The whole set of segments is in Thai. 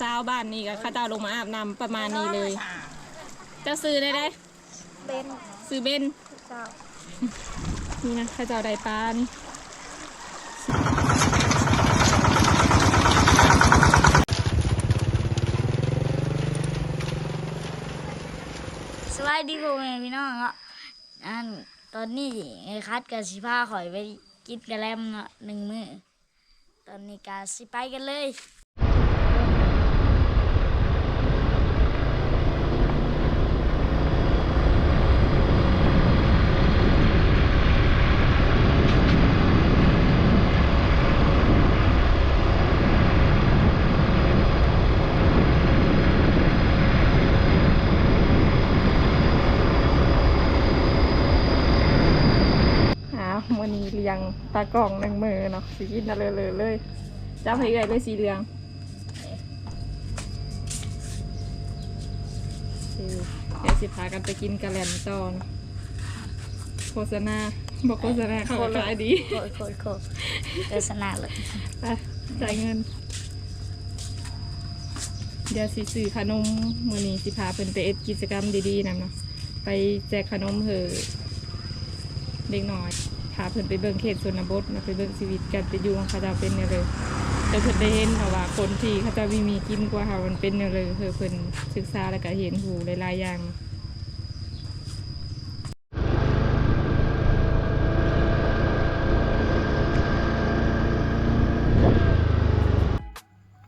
สาวบ้านนี่ก็เข้าเจ้าลงมาอาบน้ำประมาณนี้เลยเจ้าซื้อได้ได้เบนซื้อเบนเจ้านี่นะเข้าเจ้าได้ปลานี่สวัสดีพ่อแม่พี่น้องเนาะอันตอนนี้ไอ้คัดกับสิพาข่อยไปกินกระแลมเนาะหนึ่งมื้อตอนนี้กาสิไปกันเลย ยงตากล่องหนึ่งมือเนาะสีกินอะไรเลยเลยจ้าให้ไก่เลยสีเหลืองเออเดี๋ยวสิพากันไปกินกะแหลมตอนโฆษณาบอกโฆษณาเขาขายดีโคตรโคตรโคตรโฆษณาเลยไปจ่ายเงิน เดี๋ยวสิซื้อขนมมือนี้สิพาเพิ่นไปเอ็ดกิจกรรมดีๆนำเนาะไปแจกขนมเหอะเด็กน้อย พาเพิ่นไปเบิ่งเขตชนบทนะไปเบิ่งชีวิตการไปอยู่ของเขาเจ้าเป็นแนวเลยแต่เพิ่นได้เห็นเพราะว่าคนที่เขาเจ้ามีมีกินกว่าเขามันเป็นแนวเลยเออเพิ่นศึกษาแล้วก็เห็นหูหลายๆอย่าง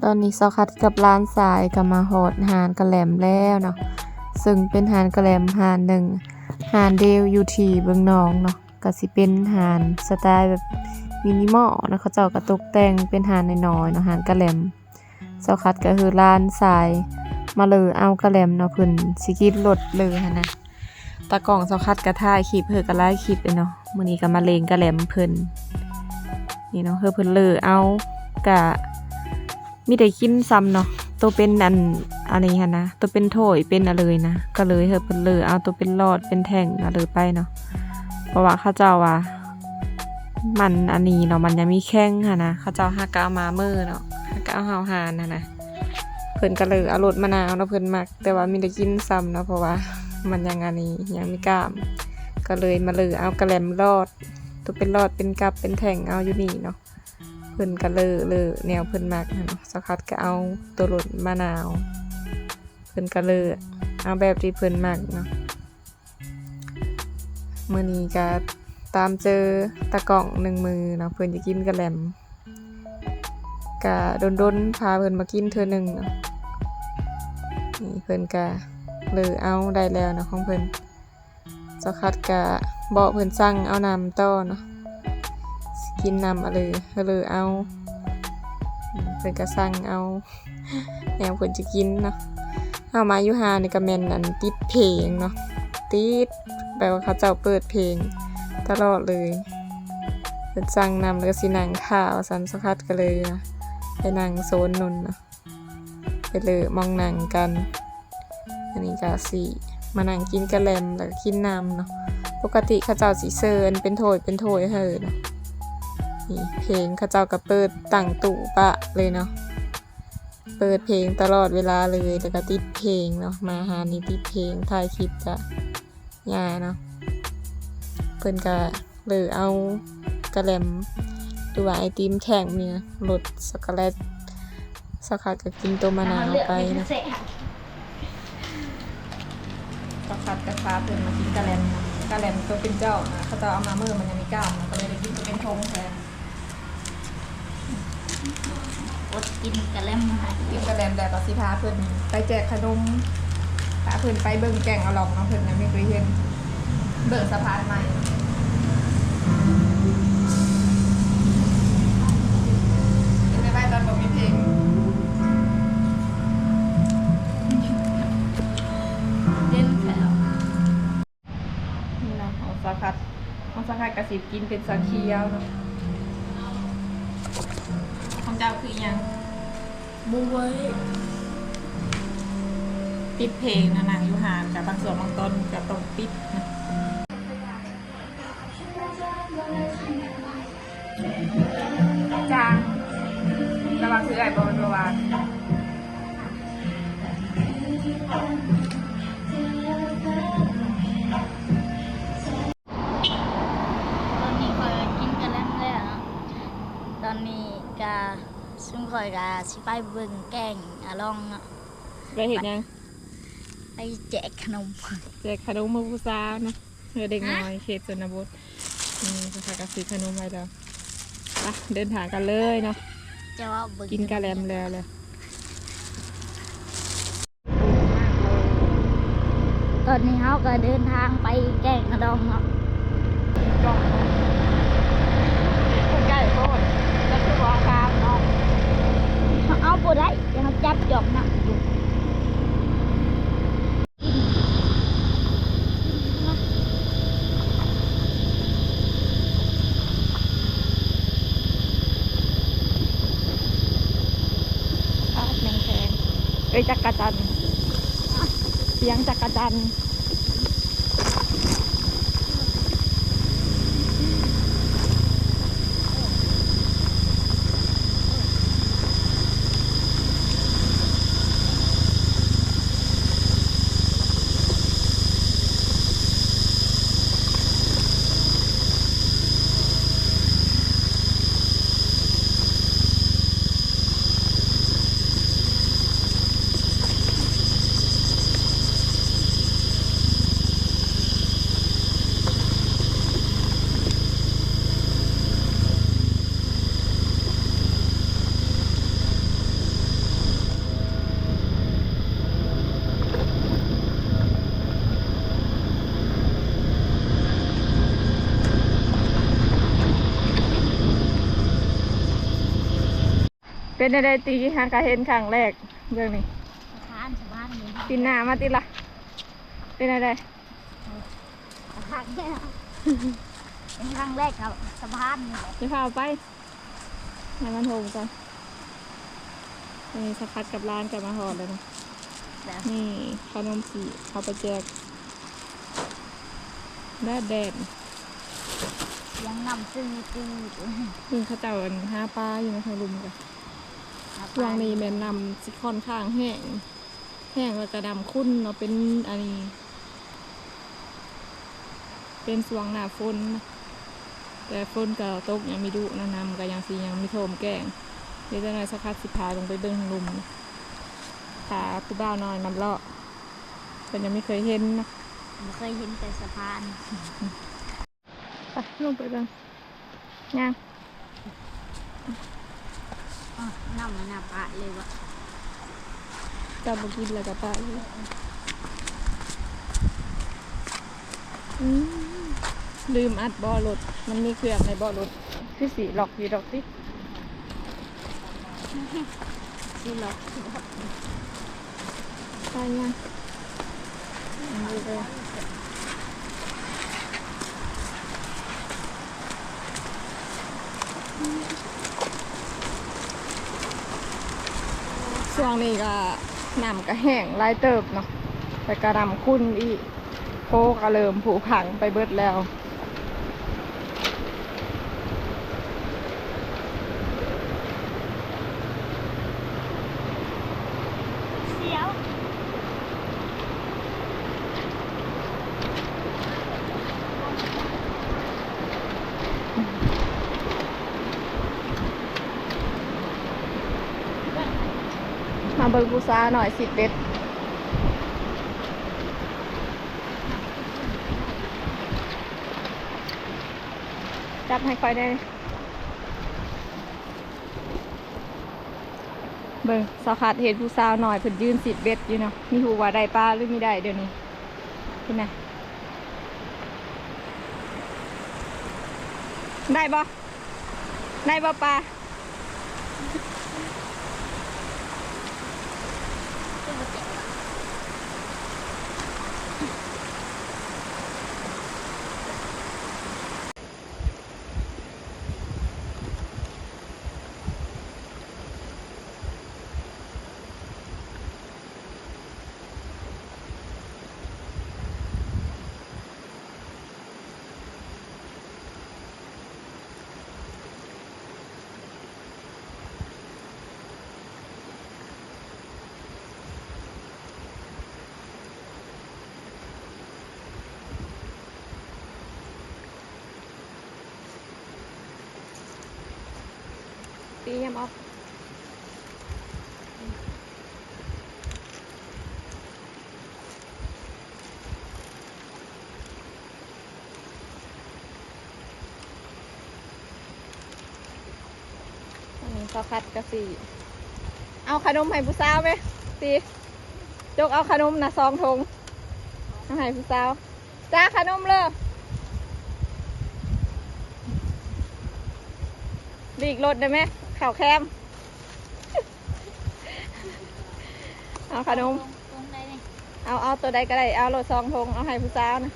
ตอนนี้ซอคัดกับร้านสายก็มาโหดหานกระแหลมแล้วเนาะซึ่งเป็นหานกระแหลมหานหนึ่งหานเดลยูทีเบืองนองเนาะ ก็สิเป็นหานสไตล์แบบมินิมอลนะเขาเจ้าก็ตกแต่งเป็นหานน้อยๆเนาะหานกระแหลมซอคัดก็คือร้านสายมาเลยเอากระแหลมเนาะเพิ่นสิกินรถเลยหั่นนะตากล้องซอคัดก็ถ่ายคลิปเพิ่นก็ไลฟ์คลิปเลยเนาะมื้อนี้ก็มาเลงกระแหลมเพิ่นนี่เนาะเพิ่นเพิ่นเลยเอากะมีแต่กินซ้ำเนาะตัวเป็นอันอันนี้ฮะนะตัวเป็นโถยเป็นอะไรนะ ก็เลยเฮอเพิ่นเลยเอาตัวเป็นหลอดเป็นแท่งอะเลยไปเนาะ ราะว่าข้าเจ้าว่า มันอันนี้เนาะมันยังมีแข้งค่ะนะข้าเจ้าหากะเอามาเมื่อเนาะหากะเอาหาหานนะนะเพิ่นก็เลยเอารสมะนาวเนาะเพิ่นมัก แต่ว่ามีแต่กินซ้ำเนาะเพราะว่ามันยังอันนี้ยังมีกล้าม ก็เลยมาเลยเอากระแหลมรอด ตัวเป็นรอดเป็นกับเป็นแท่งเอาอยู่นี่เนาะเพิ่นก็เลอเลอแนวเพิ่นมักนเนาะสักพักก็เอาตัวรสมะนาว เพิ่นก็เลอเอาแบบที่เพิ่นมักเนาะ มื้อนี้ก็ตามเจอตะกล่องหนึ่งมือเนาะเพิ่นจะกินกระแลมก็ดนๆพาเพิ่นมากินเทื่อหนึ่งเนาะนี่เพิ่นก็เลอเอาได้แล้วเนาะของเพิ่นสักพักก็บอกเพิ่นสั่งเอานำต่อเนาะกินนำอะไรเลยเอาอืมเพิ่นก็สั่งเอาแนวเพิ่นจะกินเนาะเอามาอยู่หานี่ก็แม่นอันติดเพลงเนาะติด แปลว่าเขาเจ้าเปิดเพลง ตลอดเลยเพิ่นสั่งนำแล้วก็สินั่งข่าวสันสกัดก็เลยอะไปนั่งโซนนนนะไปเลยมองหนังกัน อันนี้ก็สิมานั่งกินกระแลมแล้วก็กินน้ำเนาะปกติเขาเจ้าสิเซินเป็นโถยเป็นโถยให้เนะนี่เพลงเข้าเจ้าก็เปิดตั้งตู่ปะเลยเนาะเปิดเพลงตลอดเวลาเลยแล้วก็ติดเพลงเนาะมาหานี่ติดเพลงถ่ายคลิปจ้ะ ยาเนาะเพิ่นก็เลยเอากระแหลมหรือว่าไอติมแท่งเนี่ยรสช็อกโกแลตสักพักก็กินตัวมะนาวไปนะก็คัดกระทาเพิ่นมากินกะแหลมนะกะแหลมตัวเป็นเจ้านะเขาจะเอามาเมื่อมันยังมีกล้ามนะก็เลยได้กินตัวเป็นทงแทนอดกินกระแลมมากินกะแหลมแต่ก็สิพาเพิ่นไปแจกขนม พาเพิ่นไปเบิ่งแกงเอาหลอกเนาะเพิ่นยังไม่เคยเห็นเบิ่งสะพานใหม่กินได้ไหมตอนบ่มีเพลงเล่นแถวนี่เนาะของสาคัดของสาคัดกระสิบกินเป็นสาเคียวเนาะของเจ้าคืออิหยัง บุ้ย ปิดเพลงนะนางยุหานกับบางส่วนบางต้นกับตรงปิดนะจางแต่ว่าคือไอ้คอยกินกระเลวานอนนี้กาซุ่มคอยกาสิปไปเบึงแกงอะลองเนาะไปเห็นยัง ไปแจกขนมแจกขนมมือผู้สาวนะเพื่อเด็กน้อยเขตชนบทนี่ก็ค่ะก็ซื้อขนมไว้แล้วไปเดินทางกันเลยเนาะจะว่าเบิ่งกินกะแลมแล้วเลยตอนนี้เขาก็เดินทางไปแกงกระดองเนาะใกล้โคตรจะคือว่าคามเนาะเขาเอาบ่ได้เดี๋ยวเขาจับจอบนะ จักรจันเสียงจักรจัน เป็นอะไรตีหางกะเห็นครั้งแรกเรื่องนี้สะพานสะพานนี่ปีหน้ามาติละเป็นอะไรสะพานเนี่ยเป็นครั้งแรกครับสะพานนี่แหละจะพาไปให้มันโฮมกันนี่สักพัดกับร้านกับมาหอดเลยนะแต่นี่ขนมผีเอาไปแจกแดดแดดยังนำซึ่งตีซึ่งเขาเจ้าอันห้าปลาอยู่ในทางลุมกัน ช่วงนี้แม่นนำสิค่อนข้างแห้ง แห้งแล้วก็ดำคุ้นเนาะเป็นอันนี้ เป็นสวงหน้าฝนนะแต่ฝนก็ตกยังไม่ดุนะน้ำก็ยังสียังไม่โทมแกล้งเดี๋ยวจะน้อยสักพักสิพาลงไปเบิ้งทางลุมพาผู้บ่าวน้อยนำเลาะเป็นยังไม่เคยเห็นนะผมเคยเห็นแต่สะพานไปลงไปเบิ้งย่าง อ๋อนำมันน่ะปะเลยวะจับบกินแล้วก็ไปเลยอืมลืมอัดบ่อรถมันมีเครื่องในบ่อรถคือสีหลอกอยู่ดอกติสิหรอกไปย่างอันนี้เลย ช่วงนี้ก็น้ำก็แห้งไล่เติบเนาะไปกระดำคุ้นอีกโคกระเลิมผูผังไปเบิดแล้ว เสียว มาเบิงกู ซาหน่อยสิเป็ดจับให้ค่อยได้ เบิ่งสาขาดเห็นผู้สาวหน่อยเพิ่นยืนสิเบ็ดอยู่เนาะมีหูว่าได้ปลาหรือไม่ได้เดี๋ยวนี้เห็นไหมได้บ่ได้บ่ปลา ปียามออกสาวคัดกะสีเอาขนมให้ผู้สาวไหมสีจกเอาขนมนะซองทงเอให้ผู้สาวจ้าขนมเลยดีกรถได้ไหม ข่าวแคมเอาขนมตรงใดนี่เอาเอาตัวใดก็ได้ เอาโหลดซองทงเอาให้ผู้สาวนะ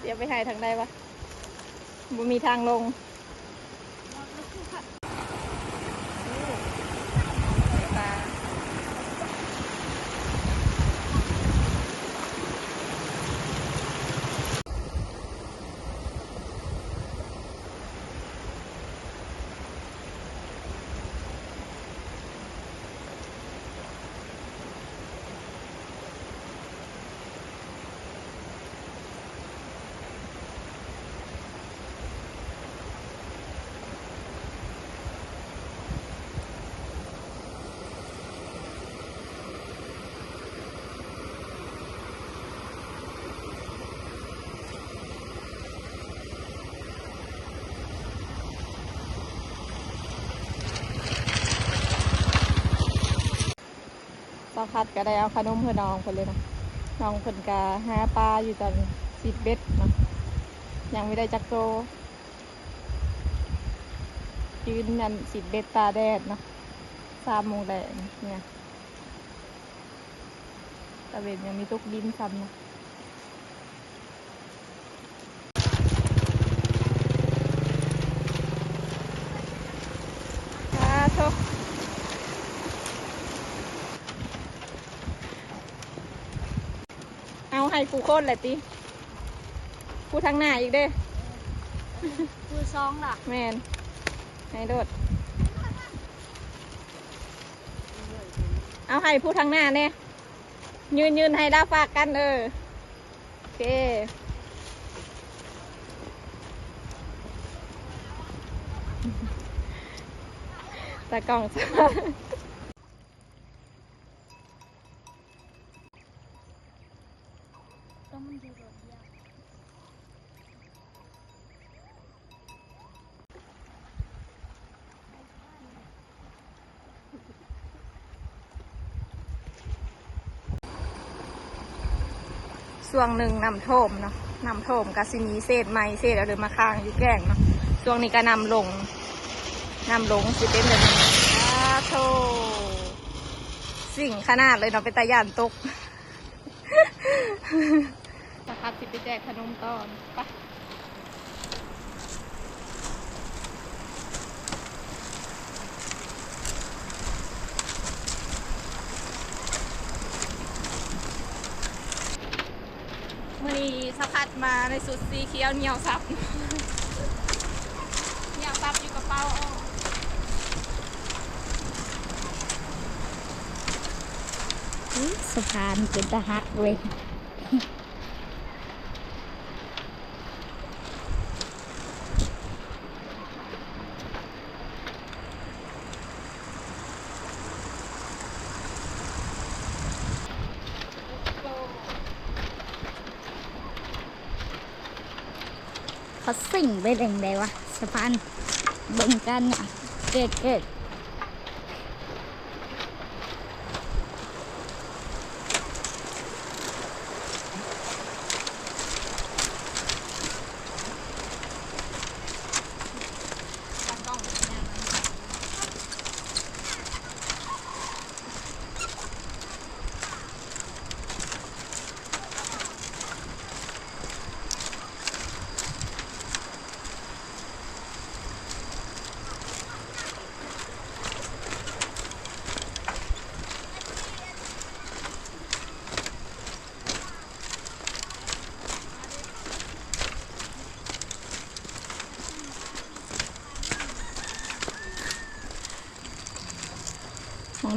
เดี๋ยวไปให้ทางใดวะบ่มีทางลง คัดก็ได้เอาขนมเพื่อน้องคนเลยนะน้องคนกาหาปลาอยู่ตอนสิบเบ็ดเนาะยังไม่ได้จักโตยืนยันสิบเบ็ดตาแดดเนาะสามโมงแดงเนี่ยตะเวนยังมีตุกดินซ้ำเนาะอ่าโทษ เอา ให้กูโคนแหละติกูทางหน้าอีกเด้คือซองล่ะแมนให้โดด เอาให้ผู้ทางหน้าเนี่ยยืนยืนให้ดาฝากกันเออโอเคตากล้องต้องมันอยู่รถเดียว ช่วงหนึ่งนำโทมเนาะนำโทมกาซิมีเศษไม้เศษเอาเดินมาค้างอยู่แกล้งเนาะช่วงนี้ก็นำลงนำลงสิเป็นแบบนี้อ้าโทสิ่งขนาดเลยเนาะเป็นตาย่านตกสักพักสิไปแจกขนมตอนไปมื่อนี้ สะพัดมาในสุดสีเขียวเหนียวซับเหนียวซับอยู่กระเป๋าอ้อสะพานเป็นตะหักเว้ย ไปแดงใดวะสะพานเบิ่งกันเนี่ยเกิดเกิด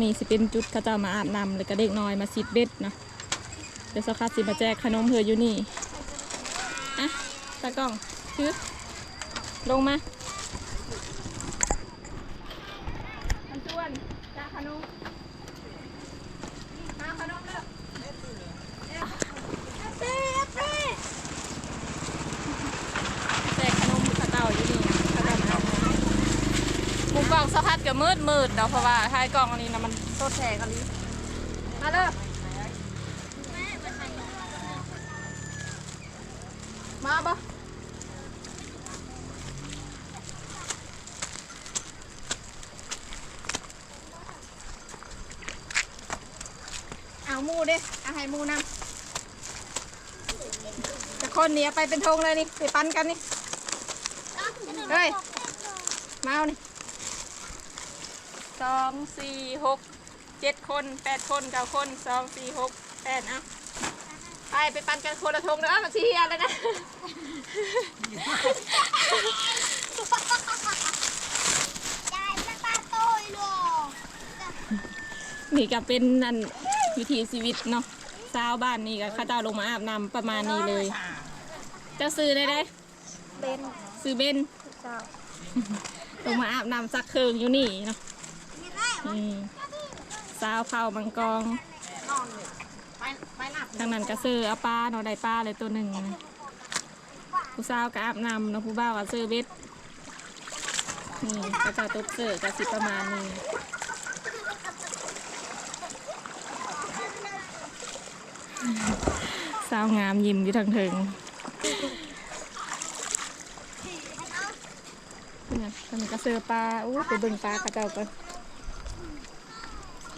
นี่สิเป็นจุดเขาจะมาอาบน้ำเลยก็เด็กน้อยมาซิดเบ็ดเนาะเดี๋ยวสักพักสิมาแจกขนมเพื่ออยู่นี่อะตากล้องถือลงมามันชวนจ้าขนมมาขนมเลยแจกขนมข้าวเต่าอยู่นี่นะข้าวเต่ามา ดก็มืดมืดเนาะเพราะว่าท้ายกล้องอันนี้นะมันโซดแทกันนี้มาเด้อมาบ่เอามูเด้เอาให้มูนำจะคนนี้เอาไปเป็นธงเลยนี่ไปปั้นกันนี่เฮ้ยมาเอานี่ สองสี่หกเจ็ดคนแปดคนเก้าคนสองสี่หกแปดเอาไปไปปันกันคนละทงเด้อมาชี้อะไรนะนี่ก็เป็นนั่นวิถีชีวิตเนาะชาวบ้านนี่ก็เข้าเจ้าลงมาอาบน้ำประมาณนี้เลยเจ้าซื้อได้ได้เป็นซื้อเบนเจ้าลงมาอาบน้ำซักเครื่องอยู่นี่เนาะ อืมสาวเผามังกรทางนั้นก็ซื้อเอาปลาเนาะได้ปลาเลยตัวหนึ่งนะผู้สาวก็อาบน้ำเนาะผู้บ่าวก็ซื้อเบ็ดนี่ก็จะตกเสือก็สิประมาณนี้สาวงามยิ้มอยู่ทางถึงนี่ทางนี้ก็ซื้อปลาอู้ไปเบิ่งปลากระเจ้าก่อน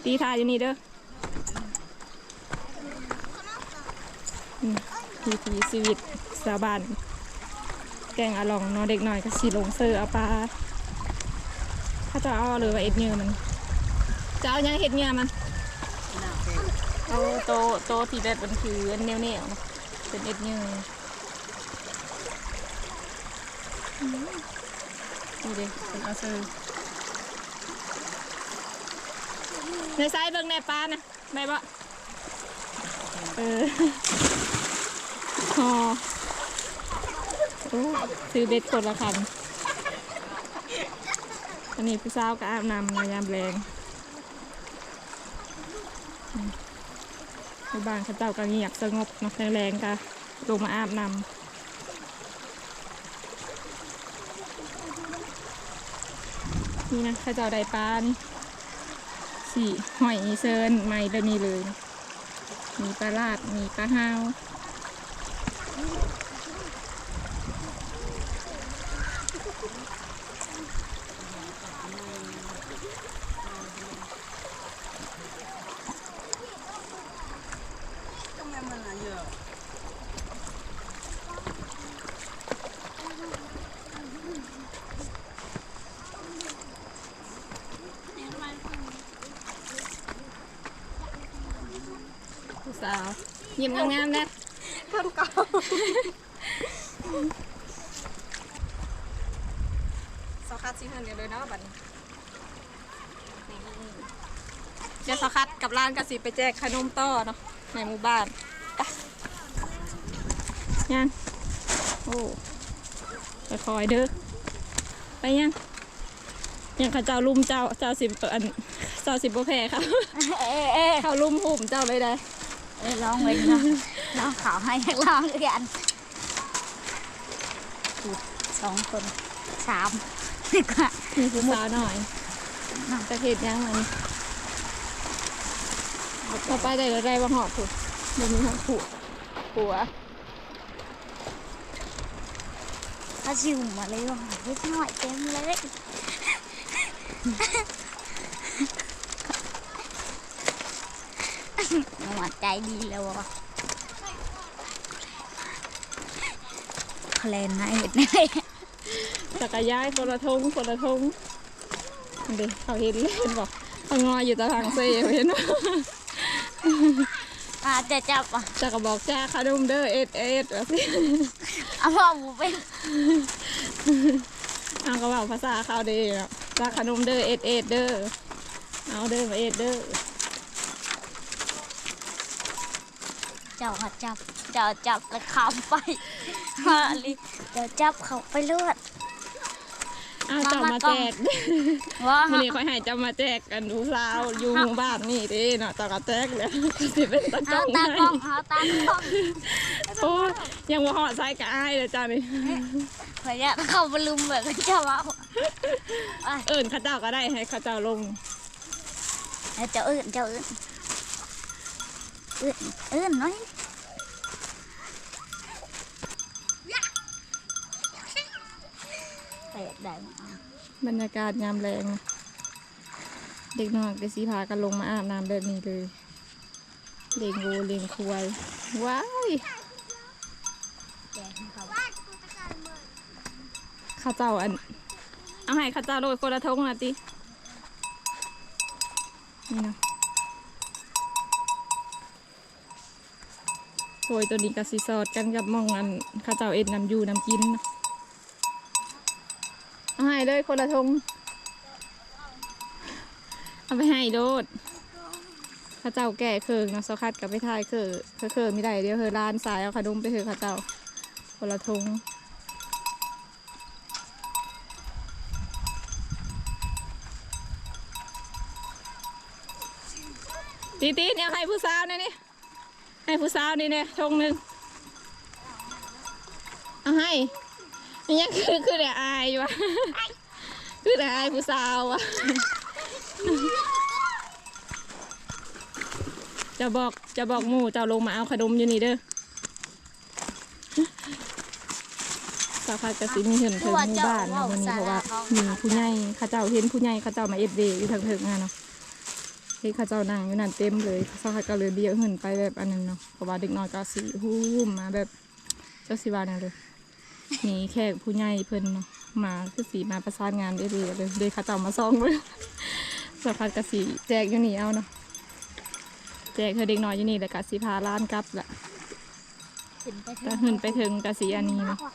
ตีทาอยู่นี่เด้ออืมวิถีชีวิตชาบานแกงอะลองเนาะเด็กหน่อยก็สีลงเซอเอาปลาถ้าจะเอาหรือว่าเอ็ดเนื้อมัน จะเอายังเห็ดเนื้อมัน เอาโตโตที่แบบมันคือเนียเนียวๆเป็นเอ็ดเนื้ออืมนี่เด็กเป็นอาเซอร์ ในไซส์เบิ่งในปลานะได้ปะเออพอโอ้ซื้อเบ็ดคนละคัน อันนี้ผู้สาวก็อาบน้ำมายามแรงอืมผู้บ้านเขาเจ้าก็เงียบสงบนะแรงๆก็ลงมาอาบน้ำนี่นะเขาเจ้าได้ปลานี่ สี่หอยเซินไม่แบบนี้เลย มีปลาลาดมีปลาห้าว ผู้สาวยิ้มงามๆนะท่านเก่าสคัดสิเฮือนกันเลยเนาะบัดนี้นี่เดี๋ยวสคัดกับร้านกสิไปแจกขนมต่อเนาะในหมู่บ้านไปยังโอ้คอยๆเด้อไปยังยังเข้าเจ้าลุมเจ้าเจ้าสิบอันเจ้าสิบโบแพ้เขาเอ๊ะเอ๊ะเขาลุมหุ่มเจ้าเลยได้ เอ๊ะลองเว้นลองลองขาวให้อยากลองด้วยกันสองคนสามดีกว่ามีผู้สาวหน่อยจะเห็ดยังไงต่อไปได้ได้ว่าหอบผูกมันมีหอบผูกหัวถ้าชิวมาเลยว่าเล็กน้อยเต็มเลย หวานใจดีแล้ววะแคลนนะเห็ดไงจักรยานคนละทงคนละทงเด็กเขาเห็นเล่นบอกเขางอยอยู่ตะทางเซ่เห็นบ่อาจจะจับอะจักรบอกจ้าขนมเด้อเอ็ดเอ็ดแบบนี้เอาพ่อหมูเป็นเอาก็บอกภาษาเขาเด้เนาะจ้าขนมเด้อเอ็ดเอ็ดเด้อเอาเด้อมาเอ็ดเด้อ จ้าหัดจับ เจ้าจับแล้วขามไปฮาลิเดี๋ยวจับเขาไปเลือด อ้าวเจ้ามาแจกว่าวันนี้ค่อยให้เจ้ามาแจกกันดูสาวอยู่หมู่บ้านนี่เด้เนาะเจ้าก็แจกเลยสิเป็นตะกเอาล้องตากล้องเอาตากล้องโอ้ยยังว่าหอดใส่กอายเลยเจ้านี่ขออนุญาตเข้าบลุมแบบเขาจะว่าเอิญข้าเจ้าก็ได้ให้ข้าเจ้าลงเจ้าอื่นเจ้าอื่น เอื่นอื่นน้อยไปได้บรรยากาศยามแรง เด็กน้อยก็สีพากันลงมาอาบน้ำแบบนี้เลยเลี้ยงงูเลี้ยงควายว้ายข้าเจ้าอัน เอาให้ข้าเจ้าโดยคนละทงนะตินี่นะโอ ยตัวนี้กับสีสอดกันกับมองอันข้าเจ้าเอ็ดนำอยู่นำกินเอาให้เลยคนละทงเอาไปให้โดดข้าเจ้าแก่เคิงนาะสคัดกับไปทายเคิงเคิงเคิงไม่ได้เดี๋ยวเฮอร้านสายเอาขนมไปเถอะข้าเจ้าคนละทงตีตีเนี่ยให้ผู้สาวเนี่ยนี่ ให้ผู้สาวนี่เนี่ยทงหนึ่งเอาให้อันนี้คือคือเดี๋ยวอายอยู่วะคือเดี๋ยวอายผู้สาววะจะบอกจะบอกหมู่เจ้าลงมาเอาขนมอยู่นี่เด้อสาวพัดกระสิมีเห็นถึงหมู่บ้านนะวันนี้เพราะว่ามีผู้ใหญ่เข้าเจ้าเห็นผู้ใหญ่เข้าเจ้ามาเอ็ดเดย์อยู่ทางเถิงงานเนาะ เฮ้ยเข้าเจ้านั่งอยู่นั่นเต็มเลยสาวก็เลยเบี้ยวเหินไปแบบอันนั้นเนาะเพราะว่าเด็กน้อยก็สีหูมมาแบบเจ้าสิวานั่นเลยมีแขกผู้ใหญ่เพิ่นเนาะมาคือสีมาประสานงานได้เลยเลยเลยเข้าเจ้ามาซ่องเลยสาวพัดกสีแจกอยู่นี่เอาเนาะแจกคือเด็กน้อยอยู่นี่แล้วก็สีพาล้านกลับแหละขึ้นไปก็เหินไปถึงกสีอันนี้เนาะ ว่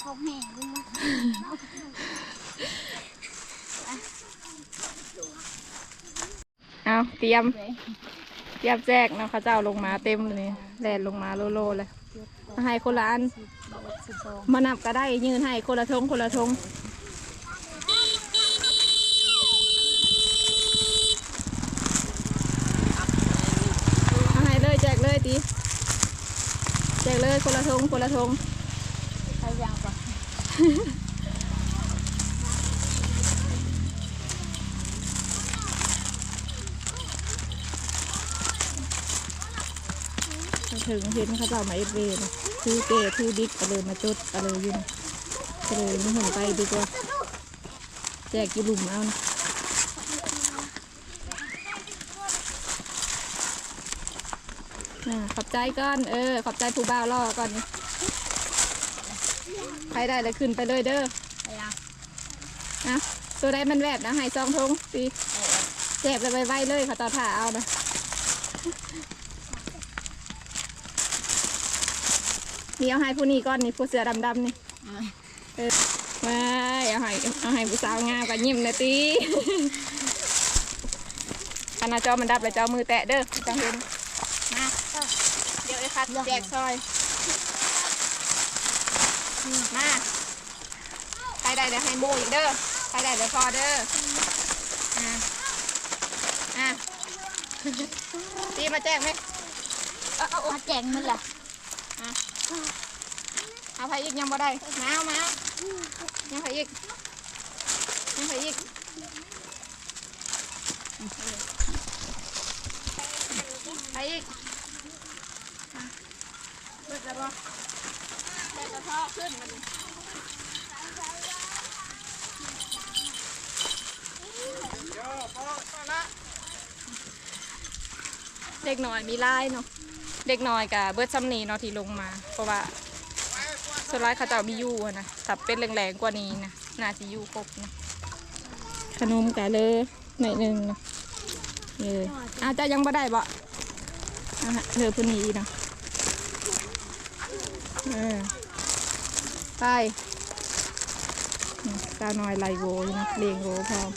า เอาเตรียม เตรียมแจกนะข้าเจ้าลงมาเต็มเลยแลนลงมาโลโลเลยมาให้คนละอัน มานับก็ได้ยืนให้คนละทงคนละทงเอาให้เลยแจกเลยตีแจกเลยคนละทงคนละทงใครยังก่อน ถึงเห็นเขาเจ้ามาเอฟเวนะคือเกคือดิกก็เลยมาจุดก็เลยอยืนก็เลยไม่เห็นไปดีกว่า แจกกี่หลุมเอานะอ่าขอบใจก่อน เออ ขอบใจผู้บ่าวรอก่อนนี่ใครได้เลยขึ้นไปเลยเด้อใครยังนะตัวใดมันแวบนะให้ซองทงสิเจ็บเลยไวๆเลยเขาต่อผ่าเอานะ นี่เอาให้ผู้นี้ก่อนนี่ผู้เสือดำๆนี่เออว้ายเอาให้เอาให้ผู้สาวงามกับยิ้มเลยตีอันหนาจอมันดับเลยจอมือแตะเด้อจังเห็นมาเดี๋ยวไอ้คัดแจกซอยมาใครได้เดี๋ยวให้โบอีกเด้อใครได้เดี๋ยวพอเด้ออะอะตีมาแจ้งไหมเอาเอาเอามาแจงมันล่ะ เอาไปอีกยังบ่ได้มาเอามาเอายังไปอีกยังไปอีกไปอีกอะเบิดแล้วบ่เบิดกระเพาะขึ้นมันเด็กหน่อยมีลายเนาะ เด็กน้อยกับเบิร์ดซัมนีเนาะที่ลงมา เพราะว่าส่วนร้ายเขาเจ้ามีอยู่นะถ้าเป็นแรงๆกว่านี้นะน่าจะอยู่ครบนะขนมกะเลยหน่อยหนึ่งนะเลยอาจจะยังบ่ได้บ่อะฮะเธอผู้นี้นะเออไปนี่สาวน้อยไลโวนะเลียงโวพร้อม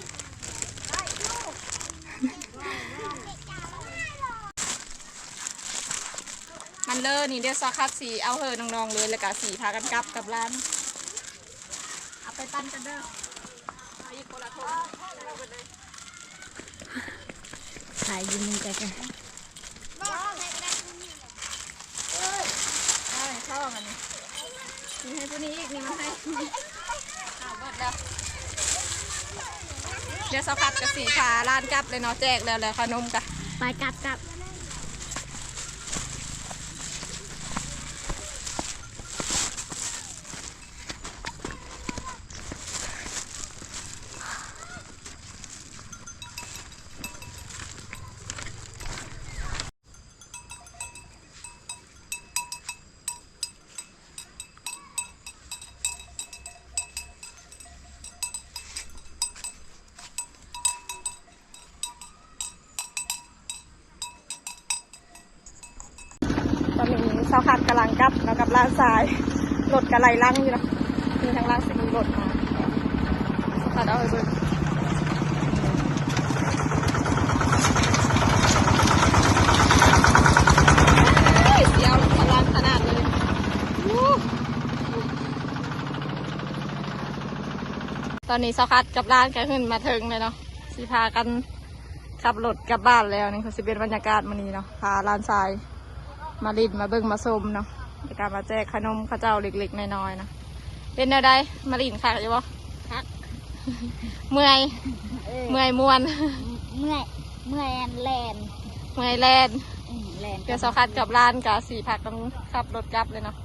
เด้อนี่เดี๋ยวซอคัดสีเอาเหอน้องๆเลยแล้วก็สีพากันกลับกับร้านเอาไปปั้นกันเด้อขายยืนมือกันกันใช่ชอบอันนี้มีให้พวกนี้อีกนี่มาให้เาบดแล้วเดี๋ยวสกัดกับสีฟ้าล้านกลับเลยเนาะแจกแล้วแล้วขนมกันไปกลับกลับ รถกระไรลังอยู่นะมีทางล่างสิมีรถมาสาวขัดเอาไปเบิกเฮ้ยเสียวกำลังขนาดเลยวู้ตอนนี้สาวขัดกับร้านก็ขึ้นมาถึงเลยเนาะสิพากันขับรถกลับบ้านแล้วนี่คือสิเป็นบรรยากาศมันนี้เนาะพาร้านทรายมาลินมาเบิ่งมาชมเนาะ ในการมาแจกขนมข้าวเจ้าเล็กๆน้อยๆนะเป็นแนวใดมาลินค่ะใช่ปะพักเมื่อยเออเมื่อยมวนเมื่อยเมื่อยอันแลนเมื่อยแลนอืมแลนเดี๋ยวสาวคัดกับร้านกับสี่ผักกันขับรถกลับเลยเนาะ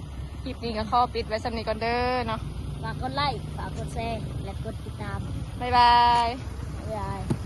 คลิปนี้ก็ข้อปิดไว้สำนีก่อนเด้อเนาะฝากกดไลค์ฝากกดแชร์และกดติดตามบ๊ายบายบ๊ายบาย